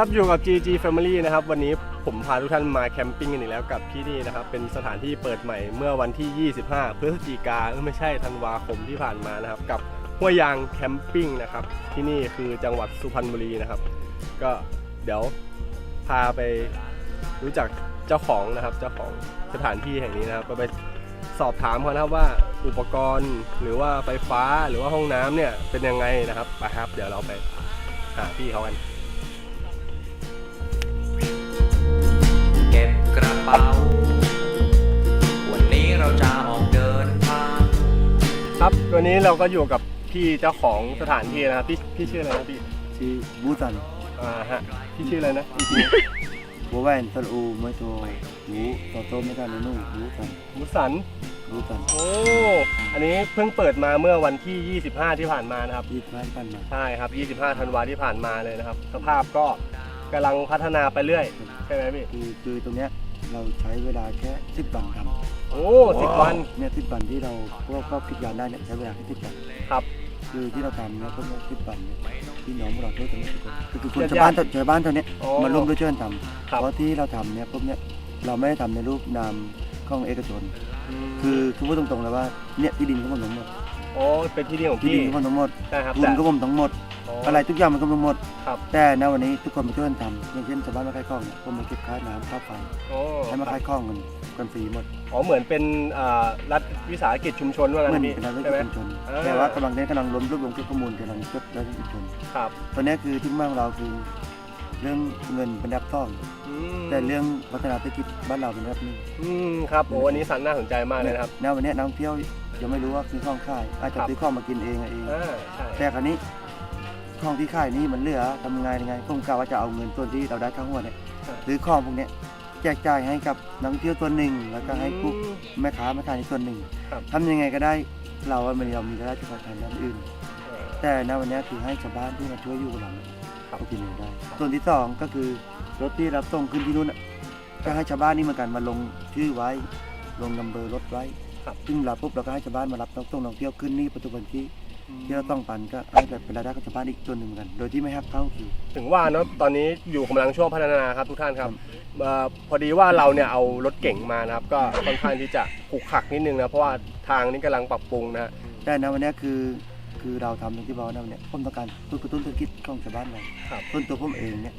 ครับอยู่กับ GG Family นะครับวันนี้ผมพาทุกท่านมาแคมปิ้งกันอีกแล้วกับที่นี่นะครับเป็นสถานที่เปิดใหม่เมื่อวันที่ 25 พฤศจิกาเออไม่ใช่ธันวาคมที่ผ่านมานะครับกับห้วยยางแคมปิ้งนะครับที่นี่คือจังหวัดสุพรรณบุรีนะครับ ก็เดี๋ยวพาไปรู้จักเจ้าของนะครับเจ้าของสถานที่แห่งนี้นะครับก็ไปสอบถามเขานะครับว่าอุปกรณ์หรือว่าไฟฟ้าหรือว่าห้องน้ำเนี่ยเป็นยังไงนะครับไปครับเดี๋ยวเราไปหาพี่เขากัน วันนี้เราก็อยู่กับพี่เจ้าของสถานที่นะครับพี่พี่ชื่ออะไรนะพี่ชื่อบูตันอ่าฮะพี่ชื่ออะไรนะอีกทีบัวแวนตะอูไม่โทหูโตโตไม่ได้ในนู่นบูตันมุสัน บูตันโอ้ อันนี้เพิ่งเปิดมาเมื่อวันที่ 25 ที่ผ่านมานะครับ ยีดไม้ปั้นมาใช่ครับ 25 ธันวาที่ผ่านมาเลยนะครับ สภาพก็กำลังพัฒนาไปเรื่อย ใช่ไหมพี่ คือคือตรงเนี้ยเราใช้เวลาแค่สิบวันทำ โอ้สิบวันเนี่ยสิบวันที่เราพวกครอบคิดงานได้เนี่ยใช้เวลาแค่สิบวันครับ คือที่เราทำเนี่ยพวกเนี้สิบวันเนี่ยพี่น้องพวกเราช่วยกันหมดทุกคนคือคือคนญาติชาวบ้านญาติชาวบ้านเท่าเนี้ยโอ้มาร่วมด้วยช่วยกันทครับำเพราะที่เราทำเนี่ยพวกเนี้ยเราไม่ได้ทำในรูปนามของเอกชน คือคือพูดตรงๆเลยว่าเนี่ยที่ดินของผมทั้งหมด โอ้เป็นที่ดินของที่พี่ดินของผมทั้งหมดใช่ครับทุนแต่ของผมทั้งหมด อะไรทุกอย่างมันก็ทั้งหมด ครับ แต่ณวันนี้ทุกคนมาช่วยกันทำอย่างเช่นชาวบ้านมาขายของเนี่ยผมมาเก็บค่าน้ำค่าไฟโอ้ให้มาขายของกันกันฟรีหมดอ๋อเหมือนเป็นอ่ารัฐวิสาหกิจชุมชนว่างั้เหมือนนพี่เป็นรายใช่ไหม ชุมชนอ่าแต่ว่ากำลังเนี้กำลังล้มรวบรวมข้อมูลกำลังจดรายชุมชนครับตอนนี้คือที่มากของเราคือเรื่องเงินเป็นอันดับต้อง อืมแต่เรื่องพัฒนาเศรษฐกิจบ้านเราเป็นอันดับหนึ่ง อืมครับโอ้อันนี้สันน่าสนใจมากเลยนะครับ ณวันนี้นักท่องเที่ยว ยังไม่รู้ว่าซื้อของขาย อาจจะครับซื้อของมากินเองอะเอง อ่าใช่แต่คราวนี้ของที่ขายนี่มันเหลือทำไงยังไงผมกะว่าจะเอาเงินส่วนที่เราได้ทั้งหมดเนี่ยหรือของพวกเนี้ยแจกจ่ายให้กับนักท่องเที่ยวส่วนหนึ่งแล้วก็ให้ผู้อืม แม่ค้ามาขายในส่วนหนึ่งครับ ทำยังไงก็ได้เราว่ามันเรามีรายได้จากทางด้านอื่น เออ แต่ณวันนี้คือให้ชาวบ้านที่มาช่วยอยู่กับเราครับ เขากินเองได้ ส่วนที่สองก็คือรถที่รับส่งขึ้นที่นู่นน่ะก็ให้ชาวบ้านนี่เหมือนกันมาลงชื่อไว้ ลงนัมเบอร์รถไว้ ครับซึ่งเราปุ๊บเราก็ให้ชาวบ้านมารับนักท่องเที่ยวขึ้นนี่ปัจจุบันที่ที่เราต้องปันก็ให้แบบเป็นรายได้ของชาวบ้านอีกส่วนหนึ่งเหมือนกัน โดยที่ไม่หักเข้าคือถึงว่าเนาะตอนนี้อยู่กำลังช่วงพัฒนาครับทุกท่านครับเอ่อพอดีว่าเราเนี่ยเอารถเก่งมานะครับ ก็ค่อนข้างที่จะขรุกขลักนิดนึงนะเพราะว่าทางนี้กำลังปรับปรุงนะฮะ แต่ณวันนี้คือคือเราทำอย่างที่บอกนะวันนี้ผมต้องการเพื่อกระตุ้นเศรษฐกิจของชาวบ้านเราครับส่วนตัวผมเองเนี่ย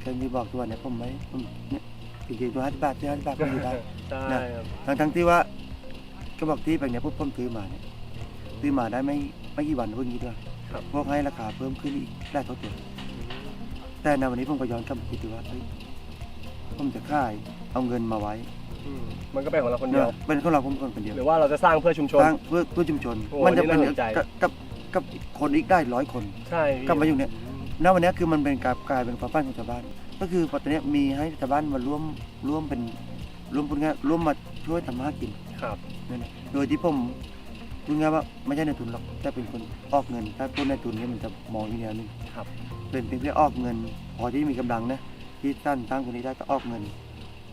เคยมีบอกตัวเนี่ยผมไม่ผมเนี่ยจริงๆตัวห้าสิบบาทที่ห้าสิบบาทผมอยู่ได้ ใช่นะครับทั้งทั้งที่ว่า ก็บอกที่ไปเนี่ยพวกผมซื้อมาเนี่ยซื้อมาได้ไม่ไม่กี่วันเพิ่งนี้ด้วยครับ พวกให้ราคาเพิ่มขึ้นอีกได้เท่าตัวแต่ในวันนี้ผมก็ย้อนกลับมาคิดดูว่าเฮ้ยผมจะค่ายเอาเงินมาไว้อืมมันก็เป็นของเราคนเดียว เป็นของเราผมคนเดียว หรือว่าเราจะสร้างเพื่อชุมชน สร้างเพื่อเพื่อชุมชน โอ้มัจะเป็นนี่น่าสนใจ กับกับกับคนอีกได้ร้อยคน ใช่พี่กลับมาอยู่เนี่ย ณวันนี้คือมันเป็นการกลายเป็นความฝันของชาวบ้าน ก็คือปัจจุบันนี้มีให้ชาวบ้านมาร่วมร่วมเป็นร่วมพูดง่ายๆร่วมมาช่วยทำมาหากิน ครับนั่นน่ะโดยที่ผมพูดง่ายๆว่าไม่ใช่ในทุนหรอกแต่เป็นคนออกเงิน ถ้าพูดในทุนเนี่ยมันจะมองอีกแนวหนึงครับเป็นเพียงแค่ออกเงิน พอที่มีกำลังนะที่ท่านตั้งคนนี้ได้ก็ออกเงิน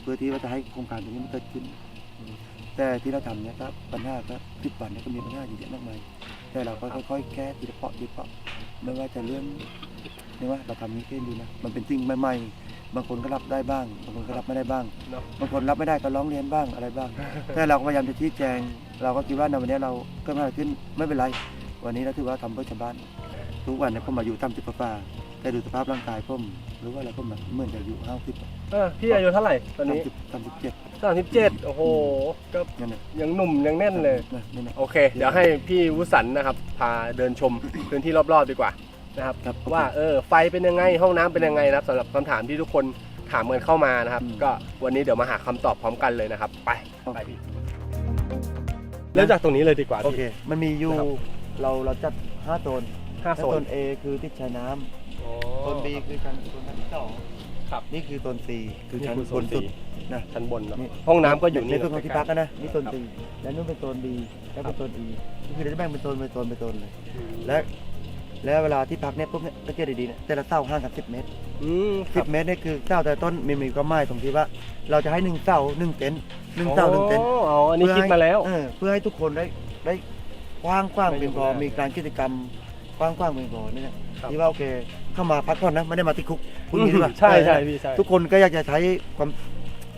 เพื่อที่ว่าจะให้โครงการตรงนี้มันเกิดขึ้น แต่ที่เราทำเนี่ยก็ปัญหาก็สิบวันเนี่ยก็มีปัญหาเยอะแยะมากมายแต่เราก็ค่อยๆแก้ทีละเปาะทีละเปาะไม่ว่าจะเรื่องนี่ว่าเราทำนี้ขึ้นดูนะมันเป็นสิ่งใหม่ๆ บางคนก็รับได้บ้าง บางคนก็รับไม่ได้บ้าง เนาะ บางคนรับไม่ได้ก็ร้องเรียนบ้างอะไรบ้าง แต่เราก็พยายามจะชี้แจง เราก็คิดว่าในวันนี้เราเกิดมาขึ้นไม่เป็นไร วันนี้เราถือว่าทำเพื่อชาวบ้าน ทุกวันเนี่ยผมมาอยู่ทำจิตฟ้าแต่ดูสภาพร่างกายผมหรือว่าเราก็เหมือนเหมือนจะอยู่ห้าสิบเออพี่อายุเท่าไหร่ตอนนี้ทำสิบเจ็ดสามสิบเจ็ดโอ้โห ก็นั่นแหละยังหนุ่มยังแน่นเลยนะนั่นแหละ โอเค เดี๋ยวให้พี่วุสันนะครับ พาเดินชม พื้นที่รอบๆดีกว่า นะครับครับว่าเออไฟเป็นยังไงห้องน้ำเป็นยังไงนะครับสำหรับคำถามที่ทุกคนถามกันเข้ามานะครับ อืม ก็วันนี้เดี๋ยวมาหาคำตอบพร้อมกันเลยนะครับ ไปไปพี่เริ่มจากตรงนี้เลยดีกว่าโอเคมันมีอยู่ นะครับ เราเราจัดห้าโซนห้าถ้าโซโซนน A คือที่ชายน้ำอ๋อโซน B คือชั้นโซนชั้นที่สองครับ นี่คือโซน C คือนี่ชั้นคือโซบนนสุดสี่นะ ชั้นบนเนาะนี่ห้องน้ำก็อยู่นี่ในส่วนของที่พักใกล้กันนะนี่โซนครับ C และนู่นเป็นโซน B แล้วเป็นโซน E ก็คือเราจะแบ่งเป็นโซนเป็นโซนเป็นโซนเลยๆและ แล้วเวลาที่พักเนี่ยปุ๊บเนี่ยสังเกตดีๆเนี่ยแต่ละเสาห่างกัน10เมตรอืมคสิรับ บเมตรเนี่ยคือเสาแต่ต้นมีมีความหมายตรงที่ว่า เราจะให้หนึ่งเสาหนึ่งเต็นท์หนึ่งเสาหนึ่งเต็นท์อ๋ออันนี้คิดมาแล้ว เออเพื่อให้ทุกคนได้ได้กว้างกว้างได้เพียงพออยู่ได้มีการกิจกรรมกว้างกว้างเพียงพอนี่แหละครับ ที่ว่าโอเคเข้ามาพักผ่อนนะไม่ได้มาติดคุกพูดอย่างนี้ดีกว่าใช่ใช่พี่ใช่ ทุกคนก็อยากจะใช้ความ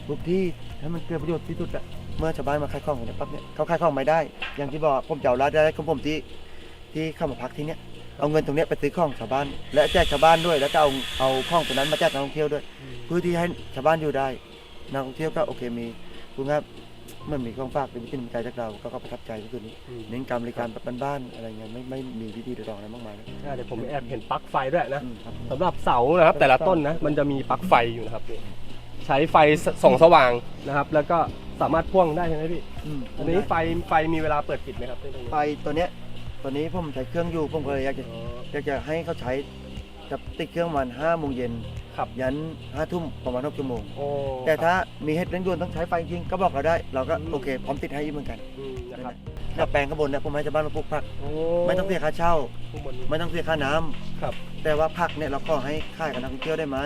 ทุกที่ให้มันเกิดประโยชน์ที่สุดอะเมื่อชาวบ้านมาขายของกันเนยปั๊บเนี่ยเขาขายของไม่ได้ อย่างที่บอกผมจะเอารายได้ของผมที่ที่เข้ามาพักที่เนี้ย เอาเงินตรงเนี้ยไปซื้อของชาวบ้าน และแจกชาวบ้านด้วย แล้วก็เอาเอาของตรงนั้นมาแจกนักท่องเที่ยวด้วยเพื่อที่ให้ชาวบ้านอยู่ได้นักท่องเที่ยวก็โอเคมีคุณครับมันมีของฝากเป็นวิธีน้ำใจจากเราก็ก็ประทับใจที่สุดนี้อืม เน้นการบริการแบบบ้านๆอะไรเงี้ยไม่ไม่มีพิธีรีตองอะไรมากมายนะอ่าเดี๋ยวผมแอบเห็นปลั๊กไฟด้วยนะอืมครับสำหรับเสานะครับ แต่ละต้นนะมันจะมีปลั๊กไฟอยู่นะครับนี่ใช้ไฟส่องสว่างนะครับ แล้วก็สามารถพ่วงได้ใช่ไหมพี่อืมอันนี้ไฟไฟมีเวลาเปิดปิดไหมครับตรงนี้ไฟตัวเนี้ย ตัวนี้ผมใช้เครื่องอยู่ผมก็เลยอยากจะอ๋ออยากจะให้เขาใช้จะติดเครื่องประมันห้าโมงเย็นครับยันห้าทุ่มประมาณหกชั่วโมง โอ้แต่ถ้ามีเหตุเร่งด่วนต้องใช้ไฟจริงก็บอกเราได้เราก็อืมโอเค พร้อมติดให้เหมือนกันอืมนะครับหน้าแปลงข้างบนเนี่ยผมให้ชาวบ้านมาปลูกผัก โอ้ไม่ต้องเสียค่าเช่า ข้างบนไม่ต้องเสียค่าน้ำครับแต่ว่าผักเนี่ยเราก็ให้ค่ายกับนักท่องเที่ยวได้ไหม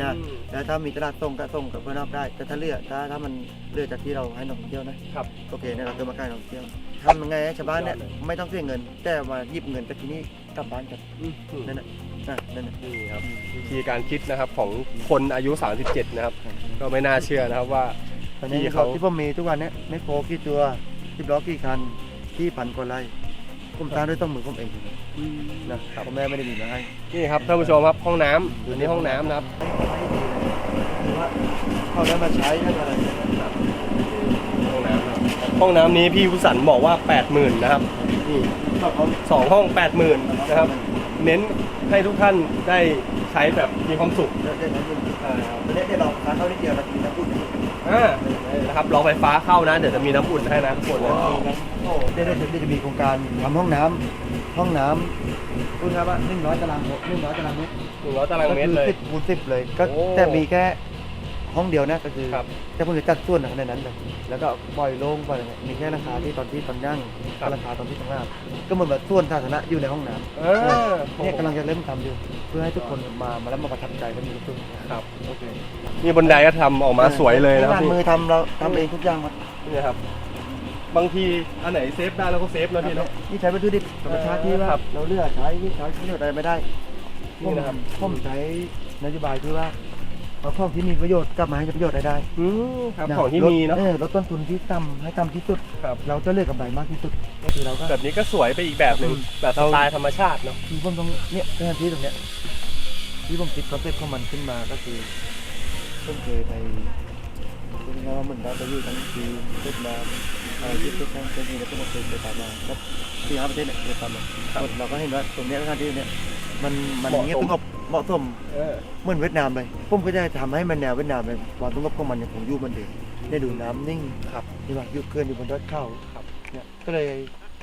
นะ อืมแล้วถ้ามีตลาดส่งก็ส่งกับเพื่อนนอกได้ แต่ถ้าเลือกถ้าถ้ามันเลือกจากที่เราให้นักท่องเที่ยวนะครับ โอเคเนี่ยเราจะมาค่ายนักท่องเที่ยว ทำยังไงให้ชาวบ้านเนี่ยยอดเลยไม่ต้องเสียเงิน แต่มาหยิบเงินจากที่นี่กลับบ้านกันอืมอืมนั่นน่ะอะนั่นน่ะนี่ครับวิธีการคิดนะครับของคนอายุ 37 นะครับ ก็ไม่น่าเชื่อนะครับว่า ตอนนี้ที่เขาเขาที่ผมมีทุกวันเนี้ยไม่โคกี่ตัวสิบล้อกี่คันที่พันกว่าไร่ผมสร้างด้วยต้นมือผมเองนะพ่อแม่ไม่ได้มีมาให้นี่ครับท่านผู้ชมครับห้องน้ำอยู่ในห้องน้ำนะครับคือว่าเขาได้มาใช้ได้อะไรห้องน้ำครับ ห้องน้ำนี้พี่วุสันบอกว่า 80,000นะครับนี่เขาเขาสองห้อง 80,000นะครับ เน้นให้ทุกท่านได้ใช้แบบมีความสุขได้ได้ได้ตอนนี้ได้ลองทานเข้านิดเดียวนะกินน้ำอุ่นนี่อ่านะครับรอไฟฟ้าเข้านะ เดี๋ยวจะมีน้ำอุ่นให้นะทุกคนนะโอ้ได้ได้ได้จะมีโครงการทำห้องน้ำห้องน้ำคุณครับว่าหนึ่งร้อยตารางเมตรหนึ่งร้อยตารางเมตรหนึ่งร้อยตารางเมตรเลยสิบคูณสิบเลย ก็โอ้ แต่มีแค่ ห้องเดียวนะก็คือครับแต่ผมจะจัดส่วนในนั้นเลยแล้วก็ปล่อยโล่งปล่อยอะไรมีแค่ราคาที่ตอนที่ตอนย่างครับ ราคาตอนที่ตรงหน้าก็เหมือนแบบส่วนสาธารณะอยู่ในห้องน้ำเออเนี่ยกำลังจะเริ่มทำอยู่ เพื่อให้ทุกคนมามาแล้วมาประทับใจและมีความสุขครับโอเคนี่บนไดก็ทำออกมาสวยเลยนะครับงานพี่มือทำเราทำเองทุกอย่างหมดนี่ครับ บางทีอันไหนเซฟได้เราก็เซฟนะพี่เนาะ นี่ใช้วัตถุดิบธรรมชาติที่ว่าครับเราเลือกใช้ที่ใช้ที่อะไรไม่ได้นี่นะครับ ผมใช้นโยบายที่ว่า เอาของที่มีประโยชน์กลับมาให้ประโยชน์ได้ได้อืมครับนะของที่มีเนาะลดออลดต้นทุนที่ต่ำให้ต่ำที่สุด ครับ เราจะเลือกกำไรมากที่สุดก็คือเราก็แบบนี้ก็สวยไปอีกแบบหนึ่งอืมแบบสไตล์ธรรมชาติเนาะคือผมตรงเนี่ยสถานที่ตรงเนี้ยที่ผมคิดคอนเซ็ปต์ของมันขึ้นมาก็คือผมเคยไปคุณงว่าเหมือนเราไปอยู่ทั้งทีเวียดนามเอ่อที่เป็นทั้งเป็นทีแล้วก็มาเคยไปตามมาครับที่ห้าประเทศเนี่ยเคยตามมาเราก็เห็นว่าตรงเนี้ยสถานที่เนี้ยมันมันเงียบสงบ เหมาะสมเออเหมือนเวียดนามเลยผมก็จะทำให้มันแนวเวียดนามเลยความสงบของมันยังคงอยู่เหมันเดิมได้ดูน้ำนิ่งครับนี่ว่าอยู่เกินอยู่บนยอดเขาครับเนี่ยก็เลย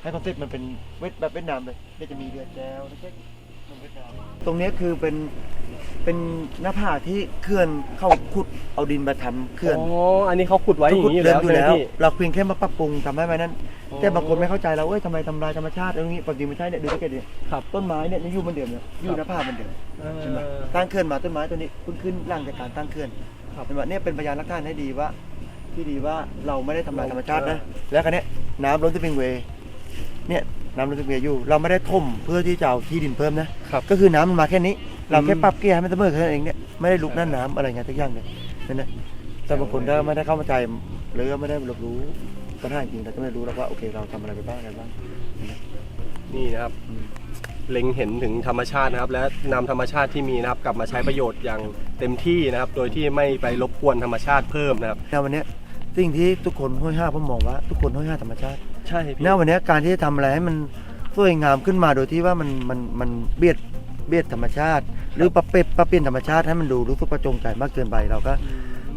ให้คอนเซ็ปต์มันเป็นเวทแบบเวียดนามเลยเดี๋ยวจะมีเรือแจวเล็กๆเหมือนเวียดนามตรงเนี้ยคือเป็น เป็นหน้าผาที่เขื่อนเข้าขุดเอาดินมาทำเขื่อน อ๋อ อันนี้เขาขุดไว้อย่างนี้อยู่เดิแล้วอยู่แล้วใช่ไหมพี่ เราเพียงแค่มาปรับปรุงทำให้มันนั้น อ๋อแต่บางคนไม่เข้าใจเราเอ้ยทำไมทำลายธรรมชาติตรงนี้ปกติไม่ใช่เนี่ยดูสังเกตดิครับต้นไม้เนี่ยยังอยู่เหมือนเดิมเนี่ยอยู่หน้าผาเหมือนเดิมเอเห็นไหมอตั้งเขื่อนมาต้นไม้ตัวนี้เพิ่งขึ้นหลังจากการตั้งเขื่อนครับ เห็นไหมเนี่ยเป็นพยานหลักฐานให้ดีว่า ที่ดีว่าเราไม่ได้ทำลายธรรมชาตินะแล้วคันนี้ยน้ำล้นที่เป็นเวย์เนี่ยน้ำล้นที่เป็นเวย์อยู่ เราไม่ได้ท่มเพื่อที่จะเอาที่ดินเพิ่มนะครับ ก็คือน้ำมันมาแค่นี้ เราแค่อืมปรับเกียร์ให้มันเสมอแค่นั้นเองเนี่ยไม่ได้ลุกนั่นน้ำอะไรเงี้ยทุกอย่างเลยนั่นแหละแต่บางคนถ้าไม่ได้เข้ามาใจหรือไม่ได้รับรู้ปัญหาจริงเราจะไม่รู้หรอกว่าโอเคเราทำอะไรไปบ้างอะไรบ้าง นี่นะครับอืมเล็งเห็นถึงธรรมชาตินะครับ และนำธรรมชาติที่มีนะครับ กลับมาใช้ประโยชน์อย่างเต็มที่นะครับ โดยที่ไม่ไปรบกวนธรรมชาติเพิ่มนะครับในวันเนี้ยสิ่งที่ทุกคนห้อยห้าผมมองว่าทุกคนห้อยห้าธรรมชาติใช่พี่ณวันเนี้ยการที่จะทำอะไรให้มันสวยงามขึ้นมาโดยที่ว่ามันมันมันเบียด เบียดธรรมชาติ หรือปรับเปลี่ยนปรับเปลี่ยนธรรมชาติให้มันดูรู้สึกประจงใจมากเกินไปเราก็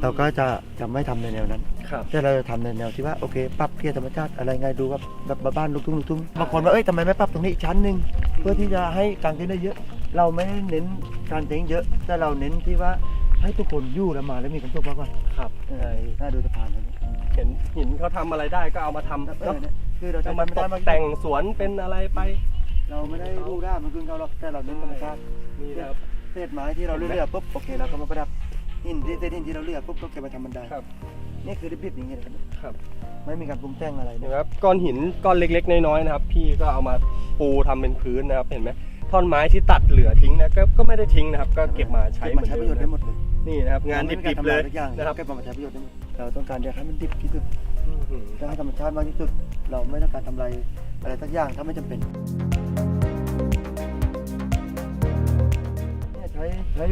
เราก็จะจะไม่ทำในแนวนั้น ครับ แต่เราจะทำในแนวที่ว่าโอเคปรับเปลี่ยนธรรมชาติอะไรไงดูว่าแบบบ้านลูกทุ่งลูกทุ่งบางคนว่าเอ้ยทำไมไม่ปรับตรงนี้อีกชั้นหนึ่งเพื่อที่จะให้กางเต็นท์ได้เยอะ เราไม่ได้เน้นการเต็นท์เยอะ แต่เราเน้นที่ว่าให้ทุกคนอยู่แล้วมาแล้วมีความสุขมากกว่าครับเออน่าดูสะพานตรงนี้เห็นหินเขาทำอะไรได้ก็เอามาทำเออเนาะเนี่ยคือเราจะเอามามาตได้กมาแต่งสวนเป็นอะไรไป เราไม่ได้รู้ได้มันคือเราหรอกแต่เราเน้นธรรมชาตินี่นะครับเศษไม้ที่เราเลือกๆปุ๊บโอเคเราก็มาประดับหินที่เศษหินที่เราเลือกปุ๊บก็เก็บมาทำบันไดครับ นี่คือดิบๆอย่างเงี้ยนะครับครับ ไม่มีการปรุงแต่งอะไรเห็นะนไหมครับก้อนหินก้อนเล็ก ๆ น้อยๆนะครับ พี่ก็เอามาปูทำเป็นพื้นนะครับเห็นไหมท่อนไม้ที่ตัดเหลือทิ้งนะก็ก็ไม่ได้ทิ้งนะครับ ก็เก็บมาใช้เก็บเหมืมาอนใช้ปเดิระโยชมน์ได้นะหมดเลยนี่นะครับงานดิบๆเลยทุกอย่างนะครับเก็บมาใช้ประโยชน์ได้หมดเราต้องการอยากให้มันดิบที่สุดอื้อหือจะให้ธรรมชาติมากที่สุด เราไม่ต้องการทำลาย อะไรสักอย่างถ้าไม่จำเป็นเนี่ยใช้ใช้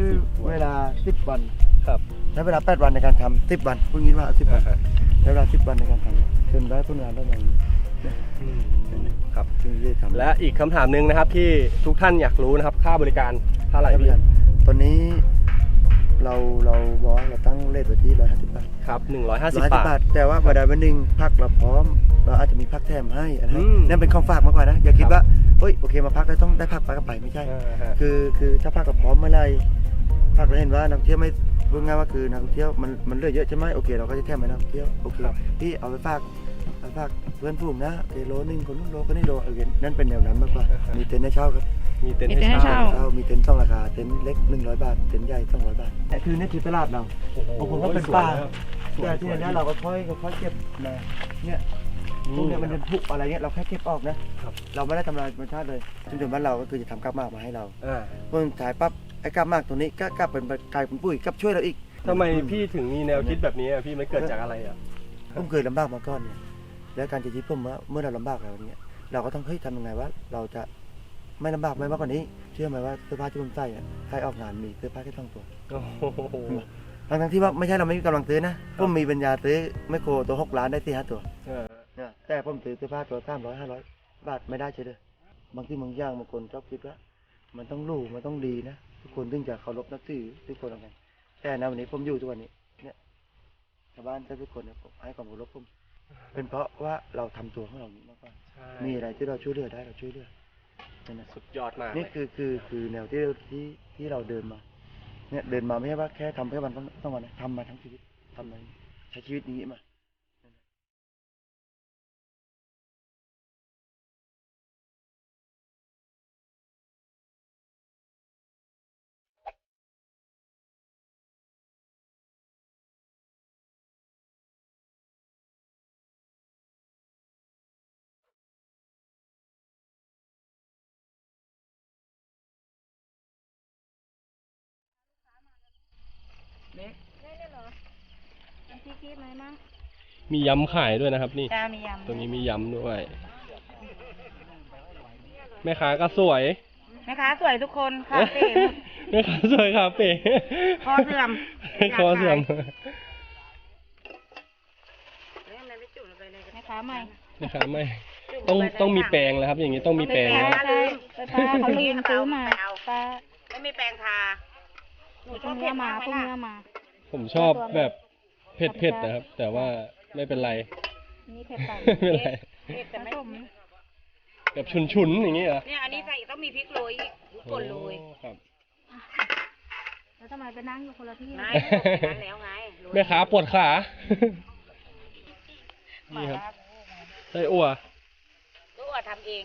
เวลา 10 วัน ครับใช้เวลา 8 วันในการทำ10 วันพูดงี้ว่า 10 วันอ่าฮะใช้เวลา 10 วันในการทำจนได้ผลงานได้อย่างนี้อืมครับจึงได้ทำและอีกคำถามหนึ่งนะครับที่ทุกท่านอยากรู้นะครับ ค่าบริการเท่าไหร่ใช้บพี่ริการตอนนี้ เราเราบอกว่าเราตั้งเลทไว้ที่150บาทครับ150 150บาบาททแต่ว่าวันใดวันหนึ่งพักเราพร้อม เราอาจจะมีพักแถมให้อะไรให้อืม นั่นเป็นของฝากมากกว่านะ อย่าคิดครับว่าเฮ้ยโอเคมาพักแล้วต้องได้พักไปก็ไปไม่ใช่ อ่าฮะ คือคือถ้าพักเราพร้อมเมื่อไหรพักเราเห็นว่านักท่องเที่ยวไม่พูดง่ายว่าคือนักท่องเที่ยวมันมันเหลือเยอะใช่ไหมโอเคเราก็จะแถมให้นักท่องเที่ยวโอเคครับ พี่เอาไปฝากเอาไปฝากเพื่อนฝูงนะโอเคโลนึงคนนู้นโลคนนี้โลโอเคนั่นเป็นแนวนั้นมากกว่ามีเต็นท์ให้เช่าครับ มีเต็นท์มีเต็นท์ให้ให้เช่า เช่าเช่ามีเต็นท์สองราคา เต็นท์เล็ก 100 บาท เต็นท์ใหญ่ 200 บาทแต่คือนี่คือตลาดเรา โอ้โหบางคนก็เป็นสวยป่านะครับสวยแต่ที่นี่เราก็ค่อยค่อยเก็บมาเนี่ยพวกเนี้ยมันเป็นผุอะไรเงี้ยเราแค่เก็บออกนะ ครับ เราไม่ได้ทำลายธรรมชาติเลยชุมชนบ้านเราก็คือจะทำกาบหมากมาให้เราอ่าเมื่อถ่ายปั๊บไอ้กาบหมากตัวนี้ก็กลับเป็นกลายเป็นปุ๋ยกลับช่วยเราอีก ทำไมพี่ถึงมีแนวคิดแบบนี้อะพี่มันเกิดจากอะไรอะ ผมเคยลำบากมาก่อนเนี่ย แล้วการจะชีวิตผมว่าเมื่อเราลำบากอะไรเงี้ยเราก็ต้องเฮ้ยทำยังไงว่าเราจะ ไม่ลำบากไม่มากกว่านี้ เชื่อไหมว่าเสื้อผ้าที่ผมใส่อะใครออกงานมีเสื้อผ้าแค่สองตัว โอ้โห ทั้งทั้งๆที่ว่าไม่ใช่เราไม่มีกำลังซื้อนะผมมีปัญญาซื้อไมโครตัวหกล้านได้สี่ห้าตัวเออเนี่ยแต่ผมซื้อเสื้อผ้าตัวสามร้อยห้าร้อยบาทไม่ได้ใช่เลยบางที่บางอย่างบางคนชอบคิดว่า มันต้องรู้มันต้องดีนะทุกคนถึงจะเคารพนับถือทุกคนเหมือนกันแต่นะวันนี้ผมอยู่ทุกวันนี้ เนี่ยชาวบ้านทุกคนเนี่ยผมให้ความเคารพผมเป็นเพราะว่าเราทำตัวของเรานี้มากกว่าใช่มีอะไรที่เราช่วยเหลือได้เราช่วยเหลือ นั่นนะสุดยอดมากนี่คือคือคือแนวที่ที่ที่เราเดินมา เนี่ยเดินมาไม่ใช่ว่าแค่ทำแค่วันสองวันนะทำมาทั้งชีวิตทำมาใช้ชีวิตนี้มา น้ำพริกคิดไหมมั้งมียำขายด้วยนะครับ นี่จ้ามียำตรงนี้มียำด้วย แม่ค้าก็สวย แม่ค้าสวยทุกคนคาเฟ่แม่ค้าสวยคาเฟ่คอเสื่อมคอเสื่อมแม่ค้าใหม่แม่ค้าไม่ต้องต้องมีแปลงแล้วครับ อย่างนี้ต้องมีแปลงใช่แล้วใช่ไปป้าเขาลืมซื้อมาป้าไม่มีแปรงทาหนูเพิ่งเนื้อมาเพิ่งเนื้อมา ผมชอบแบบ เผ็ดๆนะครับ แต่ว่าไม่เป็นไร นี่เผ็ดไปไม่เป็นไรเผ็ดแต่ไม่ผสมแบบฉุนๆอย่างนี้เหรอเนี่ยอันนี้ใส่ต้องมีพริกโรยอีกพริกป่นโรยโอ้ครับ แล้วทำไมไปนั่งอยู่คนละที่นายบอกอย่างนั้นแล้วไงโรยแม่ค้าปวดขานี่ครับไส้อั่วลูกอะทำเอง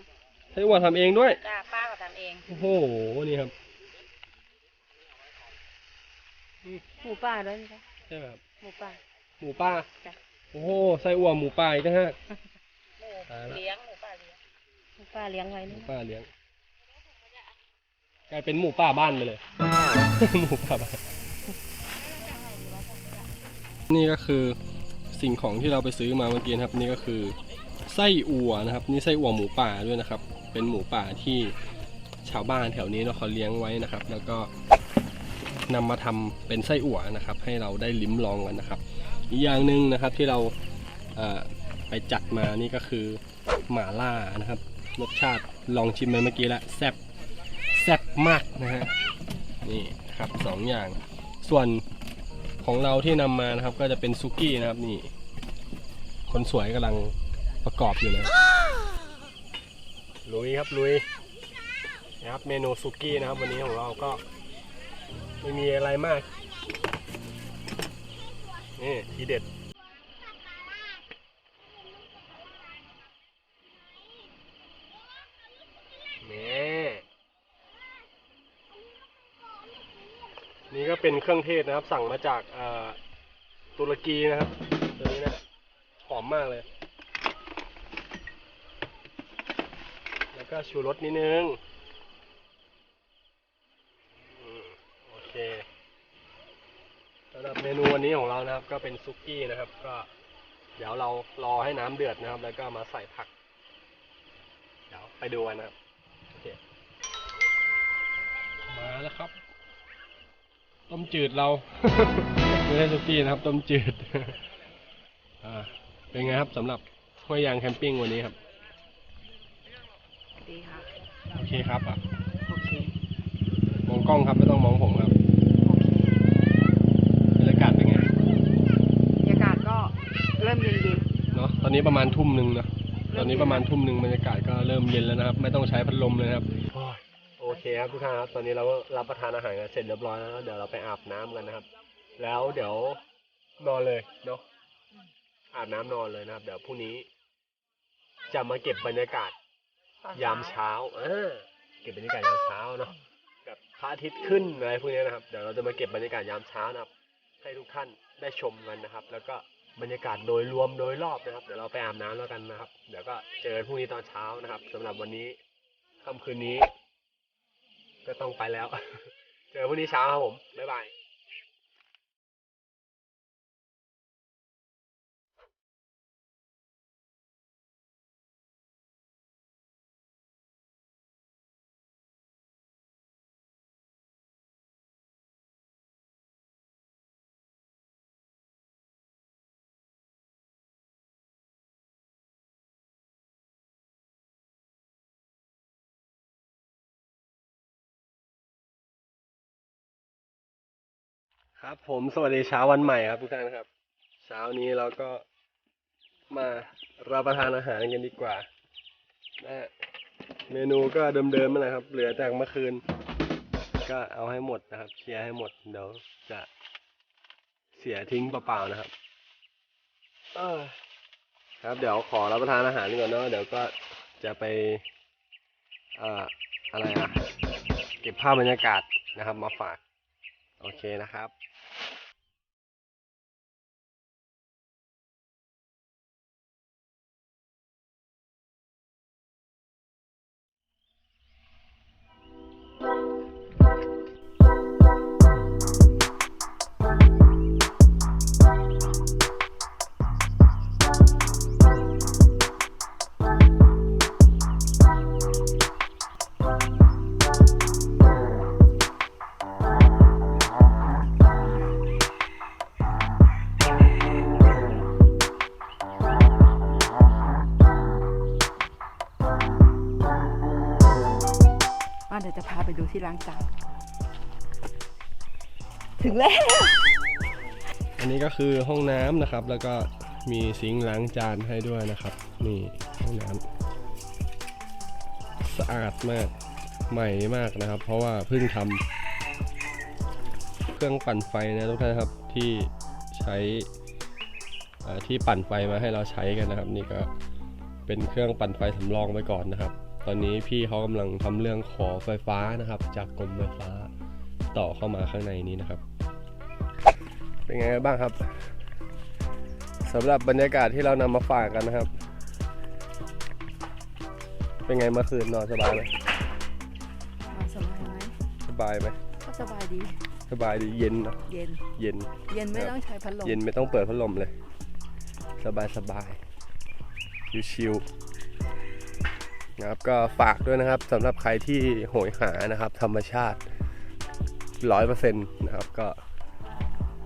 ไส้อั่วทำเองด้วยจ้าป้าก็ทำเองโอ้โหนี่ครับหมูป่าด้วยจ้ะใช่ไหมครับ หมูป่าหมูป่าจ้ะโอ้โหไส้อั่วหมูป่าอีกนะฮะตายละ เลี้ยงหมูป่าเลี้ยงหมูป่าเลี้ยงไว้หมูนี่ป่าเลี้ยงกลายเป็นหมูป่าบ้านไปเลย หมูป่าบ้านนี่ก็คือสิ่งของที่เราไปซื้อมาเมื่อกี้นะครับ นี่ก็คือไส้อั่วนะครับ นี่ไส้อั่วหมูป่าด้วยนะครับ เป็นหมูป่าที่ชาวบ้านแถวนี้เนาะเขาเลี้ยงไว้นะครับ แล้วก็ นำมาทำเป็นไส้อั่วนะครับ ให้เราได้ลิ้มลองกันนะครับ อีกอย่างหนึ่งนะครับที่เราไปจัดมานี่ก็คือหม่าล่านะครับ รสชาติลองชิมไปเมื่อกี้แล้วแซ่บแซ่บมากนะฮะนี่ครับสองอย่าง ส่วนของเราที่นำมานะครับ ก็จะเป็นซุกี้นะครับนี่ คนสวยกำลังประกอบอยู่เลยลุยครับลุยนะครับเมนูซุกี้นะครับ วันนี้ของเราก็ ไม่มีอะไรมาก นี่ทีเด็ด นี่นี่ก็เป็นเครื่องเทศนะครับ สั่งมาจากอ่อตุรกีนะครับ ตัวนี้นะหอมมากเลย แล้วก็ชูรสนิดนึง เคสำหรับเมนูวันนี้ของเรานะครับ ก็เป็นซุกี้นะครับ ก็เดี๋ยวเรารอให้น้ำเดือดนะครับ แล้วก็มาใส่ผัก เดี๋ยวไปดูกันนะครับโอเคมาแล้วครับ ต้มจืดเราไม่ใช่ซุกี้นะครับ ต้มจืดอ่าเป็นไงครับสำหรับห้วยยางแคมปิ้งวันนี้ครับดีค่ะโอเคครับอะโอเคมองกล้องครับไม่ต้องมองผมครับบรรยากาศเป็นไง บรรยากาศก็เริ่มเย็นเนาะตอนนี้ประมาณทุ่มหนึ่งนะตอนนี้ประมาณทุ่มหนึ่งบรรยากาศก็เริ่มเย็นแล้วนะครับ ไม่ต้องใช้พัดลมเลยนะครับโอเคครับทุกท่านครับตอนนี้เราก็รับประทานอาหารกันเสร็จเรียบร้อยแล้วนะเดี๋ยวเราไปอาบน้ำกันนะครับ แล้วเดี๋ยวนอนเลยเนาะอาบน้ำนอนเลยนะครับ เดี๋ยวพรุ่งนี้ จะมาเก็บบรรยากาศๆยามเช้าเออเก็บบรรยากาศยามเช้าเนาะแบบพระอาทิตย์ขึ้นอะไรพวกนี้นะครับ เดี๋ยวเราจะมาเก็บบรรยากาศยามเช้านะครับ ให้ทุกท่านได้ชมกันนะครับ แล้วก็ บรรยากาศโดยรวมโดยรอบนะครับ เดี๋ยวเราไปอาบน้ำแล้วกันนะครับ เดี๋ยวก็เจอพรุ่งนี้ตอนเช้านะครับสำหรับวันนี้ค่ำคืนนี้ ก็ต้องไปแล้ว เจอพรุ่งนี้เช้าครับผมบ๊ายบาย ครับผมสวัสดีเช้าวันใหม่ครับทุกท่านครับ เช้านี้เราก็มารับประทานอาหารกันดีกว่านะเมนูก็เดิมๆนั่นแหละครับ เหลือจากเมื่อคืน ก็เอาให้หมดนะครับ เคลียร์ให้หมดเดี๋ยวจะเสียทิ้งเปล่าๆนะครับอครับเดี๋ยวขอรับประทานอาหารก่อนเนาะเดี๋ยวก็จะไปอ่าอะไรอะเก็บภาพบรรยากาศนะครับมาฝาก โอเคนะครับ ไปดูที่ล้างจานถึงแล้วอันนี้ก็คือห้องน้ำนะครับ แล้วก็มีซิงค์ล้างจานให้ด้วยนะครับ นี่ห้องน้ำสะอาดมากใหม่มากนะครับ เพราะว่าเพิ่งทำเครื่องปั่นไฟนะทุกท่านครับที่ใช้ที่ปั่นไฟมาให้เราใช้กันนะครับ นี่ก็เป็นเครื่องปั่นไฟสำรองไว้ก่อนนะครับ ตอนนี้พี่เขากำลังทำเรื่องขอไฟฟ้านะครับ จากกรมไฟฟ้าต่อเข้ามาข้างในนี้นะครับ เป็นไงบ้างครับสำหรับบรรยากาศที่เรานำมาฝากกันนะครับ เป็นไงเมื่อคืนนอนสบายไหมมาสบายไหมสบายไหมก็สบายดี สบายดีเย็นเนอะเย็นเย็น เย็นไม่ครับต้องใช้พัดลม เย็นไม่ต้องเปิดพัดลมเลย สบายสบายชิวๆ นะครับก็ฝากด้วยนะครับสำหรับใครที่โหยหานะครับ ธรรมชาติร้อยเปอร์เซ็นต์นะครับก็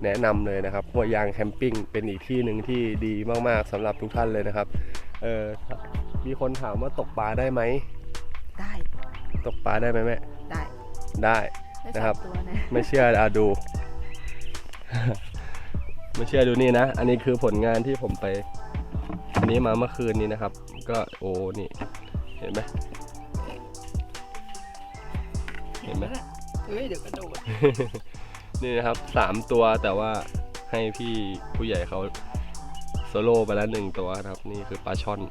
แนะนำเลยนะครับหัวยางแคมปิ้งเป็นอีกที่หนึ่งที่ดีมากๆสำหรับทุกท่านเลยนะครับเออมีคนถามว่าตกปลาได้ไหมได้ตกปลาได้ไหมแม่ได้ได้ได้นะสครัอบงตัวนะไม่เชื่ออะดู ไม่เชื่อดูนี่นะ อันนี้คือผลงานที่ผมไป อันนี้มาเมื่อคืนนี้นะครับ ก็โอ้นี่ เห็นไหมเห็นไหมเอ้ยเดี๋ยวกระโดดนี่นะครับสามตัวแต่ว่าให้พี่ผู้ใหญ่เขาโซโล่ไปแล้วหนึ่งตัวนะครับ นี่คือปลาช่อน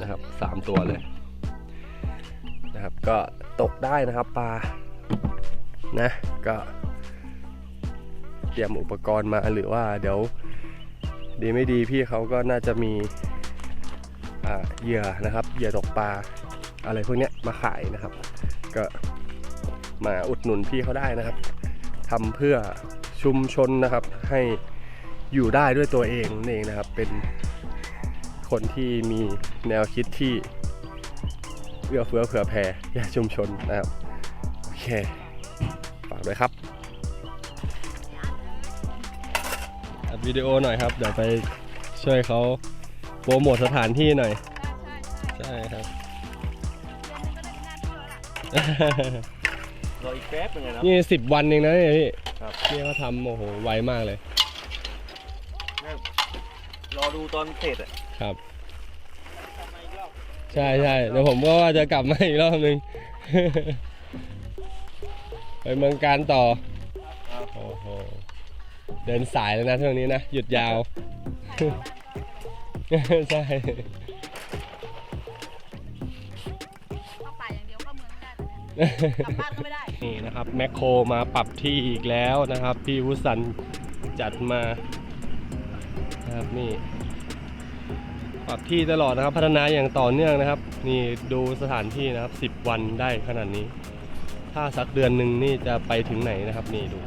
นะครับสามตัวเลยนะครับ ก็ตกได้นะครับปลานะก็เตรียมอุปกรณ์มาหรือว่าเดี๋ยว ดีไม่ดีพี่เขาก็น่าจะมีอ่า เหยื่อนะครับเหยื่อตกปลาอะไรพวกนี้มาขายนะครับ ก็มาอุดหนุนพี่เขาได้นะครับทำเพื่อชุมชนนะครับให้อยู่ได้ด้วยตัวเองนั่นเองนะครับ เป็นคนที่มีแนวคิดที่เอื้อเฟื้อเผื่อแผ่แก่ชุมชนนะครับโอเคฝากด้วยครับอัดวิดีโอหน่อยครับ เดี๋ยวไปช่วยเขา โปรโมทสถานที่หน่อย ใช่ครับ รออีกแป๊บนึงนะ นี่สิบวันเองนะเนี่ยพี่ครับนี่เขาทำโอ้โหไวมากเลยรอดูตอนเสร็จอะครับ ใช่ใช่เดี๋ยวผมก็ว่าจะกลับมาอีกรอบนึง ไปเมืองการต่อโอ้โหเดินสายแล้วนะช่วงนี้นะ หยุดยาว ใช่เข้าป่าอย่างเดียวเข้าเมืองไม่ได้ตอนเนี้ยกลับบ้านก็ไม่ได้ นี่นะครับแมคโครมาปรับที่อีกแล้วนะครับ พี่วุสันจัดมานะครับนี่ ปรับที่ตลอดนะครับ พัฒนาอย่างต่อเนื่องนะครับ นี่ดูสถานที่นะครับ 10 วันได้ขนาดนี้ ถ้าสักเดือนหนึ่งนี่จะไปถึงไหนนะครับ นี่ดู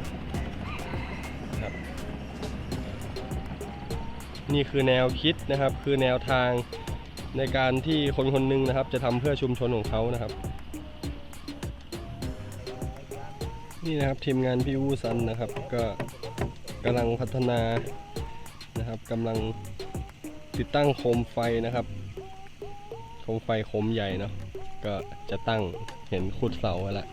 นี่คือแนวคิดนะครับ คือแนวทางในการที่คนคนหนึ่งนะครับ จะทำเพื่อชุมชนของเขานะครับ นี่นะครับทีมงานพี่วูซันนะครับ ก็กำลังพัฒนานะครับกำลังติดตั้งโคมไฟนะครับโคมไฟโคมใหญ่เนาะก็จะตั้งเห็นขุดเสาไว้แล้ว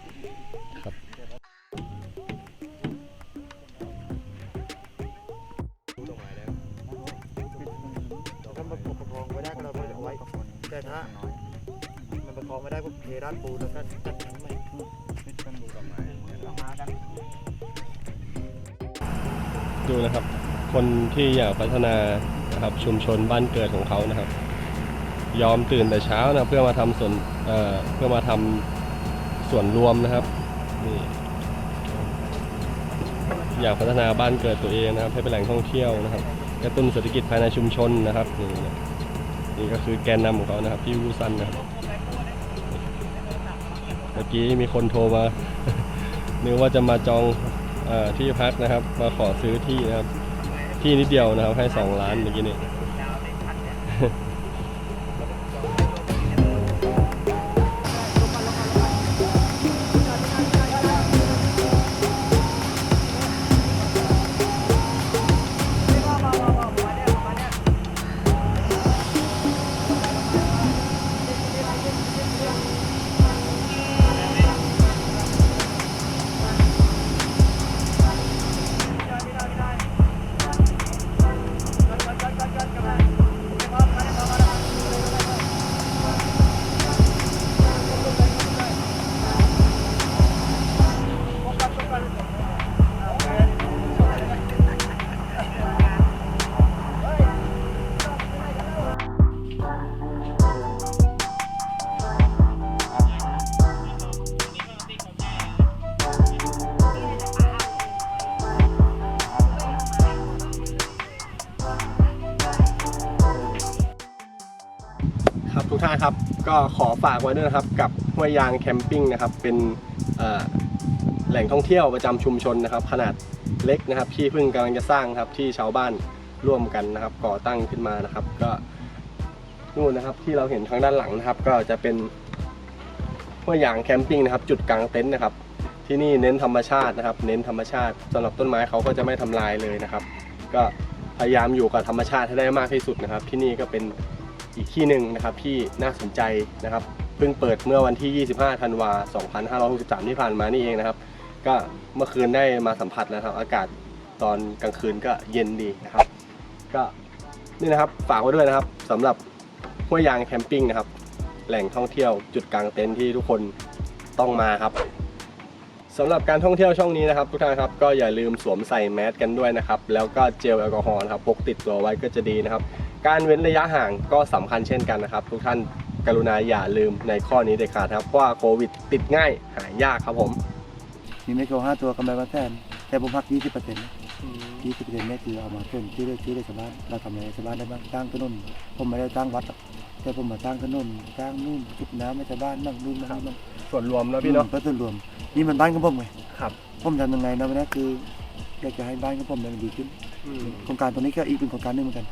ถ้ามันประคองไว้ได้ก็เราเอาไว้ แต่ถ้ามันประคองไม่ได้ก็เทด้านปูนแล้วก็จัดน้ำใหม่มากันดูนะครับ คนที่อยากพัฒนานะครับชุมชนบ้านเกิดของเขานะครับ ยอมตื่นแต่เช้านะเพื่อมาทำส่วนเอ่อเพื่อมาทำส่วนรวมนะครับนี่อยากพัฒนาบ้านเกิดตัวเองนะครับ ให้เป็นแหล่งท่องเที่ยวนะครับ กระตุ้นเศรษฐกิจภายในชุมชนนะครับนี่นี่ก็คือแกนนำของเขานะครับพี่วูซันนะครับเมื่อกี้มีคนโทรมานึกว่าจะมาจองอที่พักนะครับ มาขอซื้อที่นะครับ ที่นิดเดียวนะครับให้สองล้านเมื่อกี้นี้ ก็ขอฝากไว้ด้วยนะครับ กับห้วยยางแคมปิ้งนะครับ เป็นแหล่งท่องเที่ยวประจำชุมชนนะครับ ขนาดเล็กนะครับที่เพิ่งกำลังจะสร้างครับที่ชาวบ้านร่วมกันนะครับ ก่อตั้งขึ้นมานะครับ ก็นู่นนะครับที่เราเห็นทางด้านหลังนะครับ ก็จะเป็นห้วยยางแคมปิ้งนะครับ จุดกลางเต็นท์นะครับ ที่นี่เน้นธรรมชาตินะครับ เน้นธรรมชาติสำหรับต้นไม้เขาก็จะไม่ทำลายเลยนะครับ ก็พยายามอยู่กับธรรมชาติให้ได้มากที่สุดนะครับ ที่นี่ก็เป็น อีกที่หนึ่งนะครับที่น่าสนใจนะครับเพิ่งเปิดเมื่อวันที่ 25 ธันวา 2563 ที่ผ่านมานี่เองนะครับ ก็เมื่อคืนได้มาสัมผัสแล้วครับ อากาศตอนกลางคืนก็เย็นดีนะครับ ก็นี่นะครับฝากไว้ด้วยนะครับสำหรับห้วยยางแคมปิ้งนะครับ แหล่งท่องเที่ยวจุดกลางเต็นท์ที่ทุกคนต้องมาครับสำหรับการท่องเที่ยวช่องนี้นะครับทุกท่านครับก็อย่าลืมสวมใส่แมสกันด้วยนะครับ แล้วก็เจลแอลกอฮอล์นะครับพกติดตัวไว้ก็จะดีนะครับ การเว้นระยะห่างก็สำคัญเช่นกันนะครับ ทุกท่านกรุณาอย่าลืมในข้อนี้เด็ดขาดครับเพราะว่าโควิดติดง่ายหายยากครับผมมีไม่โชว์ห้าตัวกำไรมาแสนแต่ผมพักยี่สิบเปอร์เซ็นต์ยี่สิบเปอร์เซ็นต์นี่คือเอามาช่วยช่วยได้ช่วยได้ชาวบ้านเราทำอะไรให้ชาวบ้านได้บ้างสร้างถนนผมไม่ได้สร้างวัดหรอกแต่ผมมาสร้างถนนสร้างนู่นจุดน้ำให้ชาวบ้านนั่งนู่นนั่งนี่นั่งส่วนรวมแล้วพี่เนาะก็ส่วนรวมนี่มันบ้านของผมไงครับผผมทำยังไงนะวันนี้คืออยากจะให้บ้านของผมเนี่ยมันดีขึ้นอืมโครงการตรงนี้ก็อีกเป็นโครงการหนึ่งเหมือนกัน